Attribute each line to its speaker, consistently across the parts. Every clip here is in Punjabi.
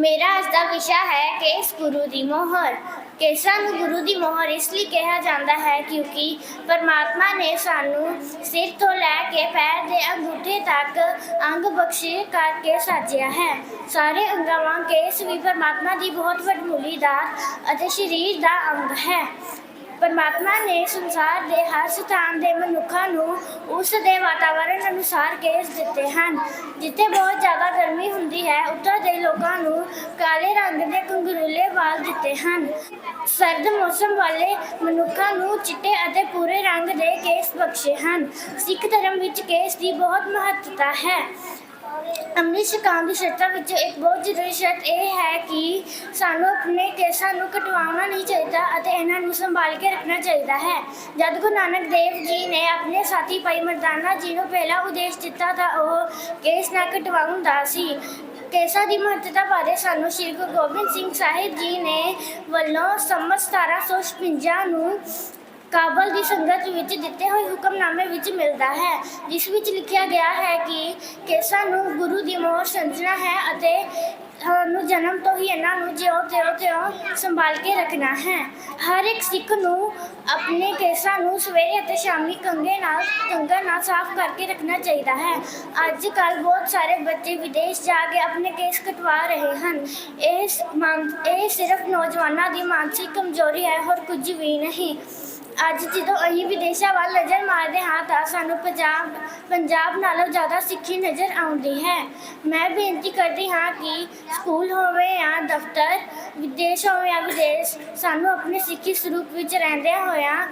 Speaker 1: ਮੇਰਾ ਅੱਜ ਦਾ ਵਿਸ਼ਾ ਹੈ ਕੇਸ ਗੁਰੂ ਦੀ ਮੋਹਰ। ਕੇਸਾਂ ਨੂੰ ਗੁਰੂ ਦੀ ਮੋਹਰ ਇਸ ਲਈ ਕਿਹਾ ਜਾਂਦਾ ਹੈ ਕਿਉਂਕਿ ਪਰਮਾਤਮਾ ਨੇ ਸਾਨੂੰ ਸਿਰ ਤੋਂ ਲੈ ਕੇ ਪੈਰ ਦੇ ਅੰਗੂਠੇ ਤੱਕ ਅੰਗ ਬਖਸ਼ੇ ਕਰਕੇ ਸਾਜਿਆ ਹੈ। ਸਾਰੇ ਅੰਗਾਂ ਵਾਂਗ ਕੇਸ ਵੀ ਪਰਮਾਤਮਾ ਦੀ ਬਹੁਤ ਵੱਡਮੁੱਲੀ ਦਾਤ ਅਤੇ ਸਰੀਰ ਦਾ ਅੰਗ ਹੈ। ਪਰਮਾਤਮਾ ਨੇ ਸੰਸਾਰ ਦੇ ਹਰ ਸਥਾਨ ਦੇ ਮਨੁੱਖਾਂ ਨੂੰ ਉਸ ਦੇ ਵਾਤਾਵਰਣ ਅਨੁਸਾਰ ਕੇਸ ਦਿੱਤੇ ਹਨ, ਜਿੱਥੇ ਬਹੁਤ ਜ਼ਿਆਦਾ ਗਰਮੀ ਹੁੰਦੀ ਹੈ ਉੱਥੇ ਦੇ ਲੋਕਾਂ ਨੂੰ ਕਾਲੇ ਰੰਗ ਦੇ ਕੰਗਰੂਲੇ ਵਾਲ ਦਿੱਤੇ ਹਨ। ਸਰਦ ਮੌਸਮ ਵਾਲੇ ਮਨੁੱਖਾਂ ਨੂੰ ਚਿੱਟੇ ਅਤੇ ਪੂਰੇ ਰੰਗ ਦੇ ਕੇਸ ਬਖਸ਼ੇ ਹਨ। ਸਿੱਖ ਧਰਮ ਵਿੱਚ ਕੇਸ ਦੀ ਬਹੁਤ ਮਹੱਤਤਾ ਹੈ। ਅੰਮ੍ਰਿਤ ਛਕਾਉਣ ਦੀ ਸ਼ਰਤਾਂ ਵਿੱਚੋਂ ਇੱਕ ਬਹੁਤ ਜ਼ਰੂਰੀ ਸ਼ਰਤ ਇਹ ਹੈ ਕਿ ਸਾਨੂੰ ਆਪਣੇ ਕੇਸਾਂ ਨੂੰ ਕਟਵਾਉਣਾ ਨਹੀਂ ਚਾਹੀਦਾ ਅਤੇ ਇਹਨਾਂ ਨੂੰ ਸੰਭਾਲ ਕੇ ਰੱਖਣਾ ਚਾਹੀਦਾ ਹੈ। ਜਦ ਗੁਰੂ ਨਾਨਕ ਦੇਵ ਜੀ ਨੇ ਆਪਣੇ ਸਾਥੀ ਭਾਈ ਮਰਦਾਨਾ ਜੀ ਨੂੰ ਪਹਿਲਾ ਉਦੇਸ਼ ਦਿੱਤਾ ਤਾਂ ਉਹ ਕੇਸ ਨਾ ਕਟਵਾਉਣ ਦਾ ਸੀ। ਕੇਸਾਂ ਦੀ ਮਹੱਤਤਾ ਬਾਰੇ ਸਾਨੂੰ ਸ਼੍ਰੀ ਗੁਰੂ ਗੋਬਿੰਦ ਸਿੰਘ ਸਾਹਿਬ ਜੀ ਨੇ ਵੱਲੋਂ ਸੰਮਤ 1756 ਨੂੰ ਕਾਬਲ ਦੀ ਸੰਗਤ ਵਿੱਚ ਦਿੱਤੇ ਹੋਏ ਹੁਕਮਨਾਮੇ ਵਿੱਚ ਮਿਲਦਾ ਹੈ, ਜਿਸ ਵਿੱਚ ਲਿਖਿਆ ਗਿਆ ਹੈ ਕਿ ਕੇਸਾਂ ਨੂੰ ਗੁਰੂ ਦੀ ਮੋਹਰ ਸਮਝਣਾ ਹੈ ਅਤੇ ਨੂੰ ਜਨਮ ਤੋਂ ਹੀ ਇਹਨਾਂ ਨੂੰ ਜਿਉਂ ਤਿਉਂ ਤਿਉਂ ਸੰਭਾਲ ਕੇ ਰੱਖਣਾ ਹੈ। ਹਰ ਇੱਕ ਸਿੱਖ ਨੂੰ ਆਪਣੇ ਕੇਸਾਂ ਨੂੰ ਸਵੇਰੇ ਅਤੇ ਸ਼ਾਮੀ ਕੰਗੇ ਨਾਲ ਕੰਗਾ ਨਾਲ ਸਾਫ਼ ਕਰਕੇ ਰੱਖਣਾ ਚਾਹੀਦਾ ਹੈ। ਅੱਜ ਕੱਲ ਬਹੁਤ ਸਾਰੇ ਬੱਚੇ ਵਿਦੇਸ਼ ਜਾ ਕੇ ਆਪਣੇ ਕੇਸ ਕਟਵਾ ਰਹੇ ਹਨ। ਇਸ ਮਾਨ- ਇਹ ਸਿਰਫ ਨੌਜਵਾਨਾਂ ਦੀ ਮਾਨਸਿਕ ਕਮਜ਼ੋਰੀ ਹੈ, ਹੋਰ ਕੁਝ ਵੀ ਨਹੀਂ। ਅੱਜ ਜਦੋਂ ਅਸੀਂ ਵਿਦੇਸ਼ਾਂ ਵੱਲ ਨਜ਼ਰ ਮਾਰਦੇ ਹਾਂ ਤਾਂ ਸਾਨੂੰ ਪੰਜਾਬ ਪੰਜਾਬ ਨਾਲੋਂ ਜ਼ਿਆਦਾ ਸਿੱਖੀ ਨਜ਼ਰ ਆਉਂਦੀ ਹੈ। ਮੈਂ ਬੇਨਤੀ ਕਰਦੀ ਹਾਂ ਕਿ ਸਕੂਲ ਹੋਵੇ ਜਾਂ ਦਫ਼ਤਰ, ਵਿਦੇਸ਼ ਹੋਵੇ ਜਾਂ ਵਿਦੇਸ਼, ਸਾਨੂੰ ਆਪਣੇ ਸਿੱਖੀ ਸਰੂਪ ਵਿੱਚ ਰਹਿੰਦਿਆਂ ਹੋਇਆਂ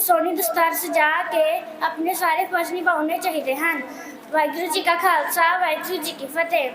Speaker 1: ਸੋਹਣੀ ਦਸਤਾਰ ਸਜਾ ਕੇ ਆਪਣੇ ਸਾਰੇ ਫਰਜ਼ ਨਿਭਾਉਣੇ ਚਾਹੀਦੇ ਹਨ। ਵਾਹਿਗੁਰੂ ਜੀ ਕਾ ਖਾਲਸਾ, ਵਾਹਿਗੁਰੂ ਜੀ ਕੀ ਫਤਿਹ।